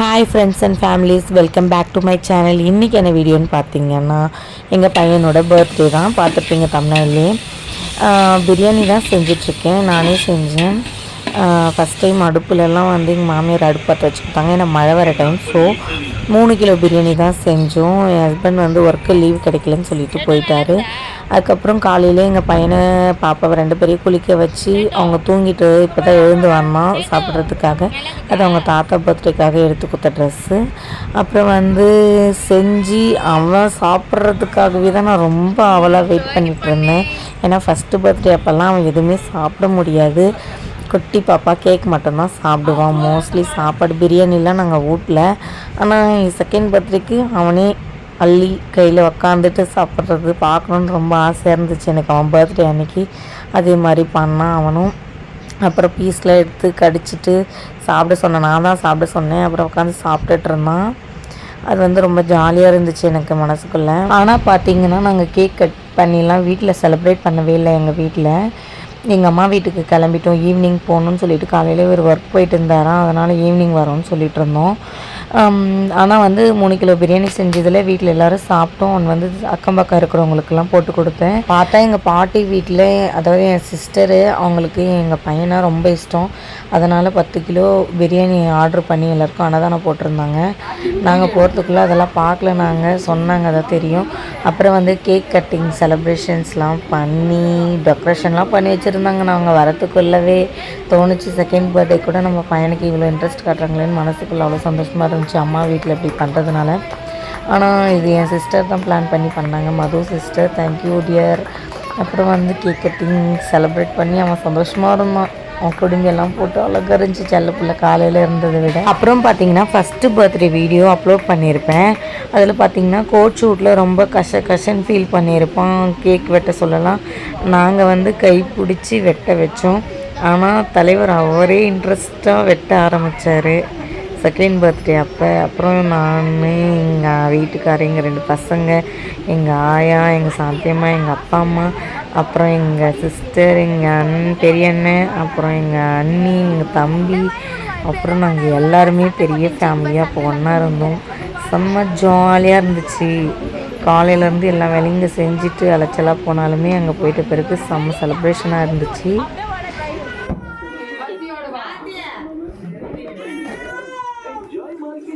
Hi friends and families welcome back to my channel இன்றைக்கி என்ன வீடியோன்னு பார்த்தீங்கன்னா எங்கள் பையனோட பர்த்டே தான். பார்த்துருப்பீங்க தமிழ்நாடுலேயே பிரியாணி தான் செஞ்சிட்ருக்கேன். நானே செஞ்சேன். ஃபஸ்ட் டைம் அடுப்புலலாம் வந்து எங்கள் மாமியார் அடுப்பு பற்ற வச்சுக்கிட்டாங்க. ஏன்னா மழை வர டைம் ஸோ மூணு கிலோ பிரியாணி தான் செஞ்சோம். என் ஹஸ்பண்ட் வந்து ஒர்க்கு லீவ் கிடைக்கலன்னு சொல்லிட்டு போயிட்டாரு. அதுக்கப்புறம் காலையில் எங்கள் பையனை பாப்பாவை ரெண்டு பேரையும் குளிக்க வச்சு அவங்க தூங்கிட்டு இப்போ தான் எழுந்து வரணும் சாப்பிட்றதுக்காக. அது அவங்க தாத்தா பர்த்டேக்காக எடுத்து கொடுத்த ட்ரெஸ்ஸு அப்புறம் வந்து செஞ்சு அவன் சாப்பிட்றதுக்காகவே தான் நான் ரொம்ப அவளாக வெயிட் பண்ணிகிட்டு இருந்தேன். ஏன்னா ஃபஸ்ட்டு பர்த்டே அப்போல்லாம் அவன் எதுவுமே சாப்பிட முடியாது. குட்டி பாப்பா கேக் மட்டும்தான் சாப்பிடுவான். மோஸ்ட்லி சாப்பாடு பிரியாணிலாம் நாங்கள் வீட்டில் ஆனால் செகண்ட் பர்த்டேக்கு அவனே அள்ளி கையில் உக்காந்துட்டு சாப்பிட்றது பார்க்கணுன்னு ரொம்ப ஆசையாக இருந்துச்சு எனக்கு அவன் பர்த்டே அன்னைக்கு. அதே மாதிரி பண்ணான் அவனும். அப்புறம் பீஸ்லாம் எடுத்து கடிச்சிட்டு சாப்பிட சொன்னேன். நான் தான் சாப்பிட சொன்னேன். அப்புறம் உட்காந்து சாப்பிட்டுட்டு இருந்தான். அது வந்து ரொம்ப ஜாலியாக இருந்துச்சு எனக்கு மனசுக்குள்ளே. ஆனால் பார்த்தீங்கன்னா நாங்கள் கேக் கட் பண்ணிலாம் வீட்டில் செலிப்ரேட் பண்ணவே இல்லை எங்கள் வீட்டில் எங்கள் அம்மா வீட்டுக்கு கிளம்பிட்டோம். ஈவினிங் போகணுன்னு சொல்லிட்டு காலையில் ஒரு ஒர்க் போயிட்டு இருந்தாராம். அதனால் ஈவினிங் வரோம்னு சொல்லிட்டு இருந்தோம். ஆனால் வந்து மூணு கிலோ பிரியாணி செஞ்சதில் வீட்டில் எல்லோரும் சாப்பிட்டோம். அவன் வந்து அக்கம் பக்கம் இருக்கிறவங்களுக்கெல்லாம் போட்டு கொடுத்தேன். பார்த்தா எங்கள் பாட்டி வீட்டில் அதாவது என் சிஸ்டரு அவங்களுக்கு எங்கள் பையனா ரொம்ப இஷ்டம். அதனால் பத்து கிலோ பிரியாணி ஆர்டர் பண்ணி எல்லாருக்கும் அன்னதானம் போட்டிருந்தாங்க. நாங்கள் போகிறதுக்குள்ளே அதெல்லாம் பார்க்கல நாங்கள் சொன்னாங்க அதான் தெரியும். அப்புறம் வந்து கேக் கட்டிங் செலப்ரேஷன்ஸ்லாம் பண்ணி டெக்கரேஷன்லாம் பண்ணி வச்சுருந்தாங்க. நாங்கள் வரத்துக்குள்ளவே தோணுச்சு. செகண்ட் பர்த்டே கூட நம்ம பையனுக்கு இவ்வளோ இன்ட்ரெஸ்ட் காட்டுறாங்களேன்னு மனசுக்குள்ள அவ்வளோ சந்தோஷமாக இருந்துச்சு. அம்மா வீட்டில் இப்படி பண்ணுறதுனால ஆனால் இது என் சிஸ்டர் தான் பிளான் பண்ணி பண்ணாங்க. மது சிஸ்டர் தேங்க்யூ டியர் அப்புறம் வந்து கேக் கட்டிங் செலிப்ரேட் பண்ணி அவன் சந்தோஷமாக இருந்தான். அவன் குடும்பி எல்லாம் போட்டு இருந்துச்சு செல்ல பிள்ளை காலையில் இருந்ததை விட. அப்புறம் பார்த்தீங்கன்னா ஃபஸ்ட்டு பர்த்டே வீடியோ அப்லோட் பண்ணியிருப்பேன். அதில் பார்த்தீங்கன்னா கோட் ஷூட்டில் ரொம்ப கஷ கஷன்னு ஃபீல் பண்ணியிருப்பான். கேக் வெட்ட சொல்லலாம். நாங்கள் வந்து கை பிடிச்சி வெட்ட வச்சோம். ஆனால் தலைவர் அவரே இன்ட்ரெஸ்ட்டாக வெட்ட ஆரம்பித்தார் செகண்ட் பர்த்டே அப்போ அப்புறம் நான் எங்கள் வீட்டுக்காரர் எங்கள் ரெண்டு பசங்க எங்கள் ஆயா எங்கள் சாத்தியம்மா எங்கள் அப்பா அம்மா அப்புறம் எங்கள் சிஸ்டர் எங்கள் அண்ணன் பெரிய அண்ணன் அப்புறம் எங்கள் அண்ணி எங்கள் தம்பி அப்புறம் நாங்கள் எல்லாருமே பெரிய ஃபேமிலியாக அப்போ ஒன்றா இருந்தோம். செம்ம ஜாலியாக இருந்துச்சு. காலையிலேருந்து எல்லா வேலையும் இங்கே செஞ்சுட்டு அலைச்சலாக போனாலுமே அங்கே போயிட்ட பிறகு செம்ம செலிப்ரேஷனாக இருந்துச்சு.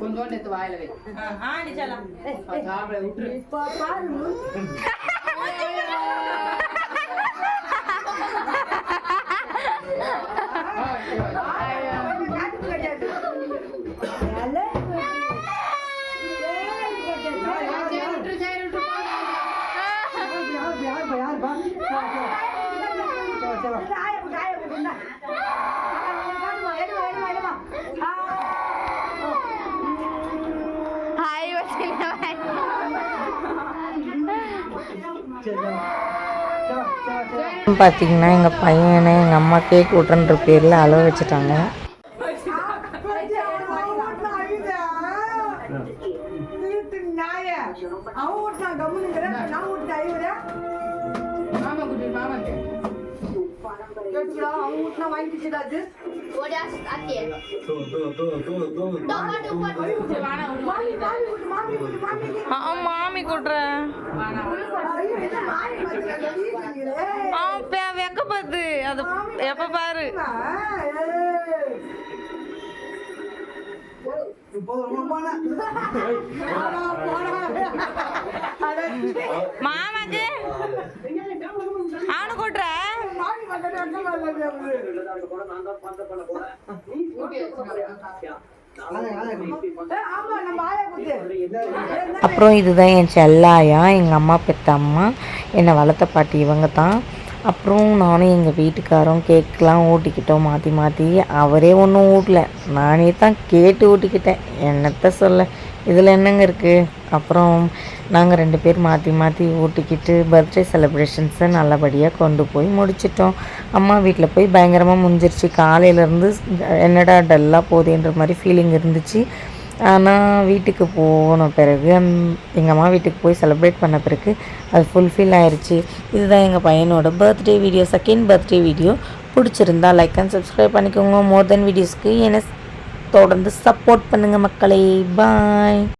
கொஞ்சோண்டு எடுத்து வாயில வை. சாப்பிட விட்டுரு. சரி, ஹாய் பார்த்தீங்கன்னா எங்கள் பையனை எங்கள் அம்மா கேக் விட்றன்ற பேரில் அளவு வச்சுட்டாங்க Akhir. Dapat dapat. மாமி கூட்டுறேன் வெக்கப்படுது அது எப்போ பாரு. மாமாக்கு. அப்புறம் இதுதான் என் செல்லாயா எங்கள் அம்மா பெத்த அம்மா என்னை வளர்த்த பாட்டி இவங்க தான் அப்புறம் நானும் எங்கள் வீட்டுக்காரும் கேக்கெலாம் ஊட்டிக்கிட்டோம் மாற்றி மாற்றி அவரே ஒன்றும் ஊட்டல. நானே தான் கேட்டு ஊட்டிக்கிட்டேன். என்னத்த சொல்ல? இதில் என்னங்க இருக்குது அப்புறம் நாங்கள் ரெண்டு பேர் மாற்றி மாற்றி ஊட்டிக்கிட்டு பர்த்டே செலிப்ரேஷன்ஸை நல்லபடியாக கொண்டு போய் முடிச்சிட்டோம். அம்மா வீட்டில் போய் பயங்கரமாக முடிஞ்சிருச்சு காலையிலேருந்து என்னடா டல்லாக போதேன்ற மாதிரி ஃபீலிங் இருந்துச்சு. ஆனால் வீட்டுக்கு போன பிறகு எங்கள் அம்மா வீட்டுக்கு போய் செலிப்ரேட் பண்ண பிறகு அது ஃபுல்ஃபில் ஆயிடுச்சு இதுதான் எங்கள் பையனோட birthday video second birthday video பிடிச்சிருந்தா லைக் அண்ட் சப்ஸ்கிரைப் பண்ணிக்கோங்க. மோர் தென் வீடியோஸ்க்கு என்ன தொடர்ந்து சப்போர்ட் பண்ணுங்கள் மக்களே. பாய்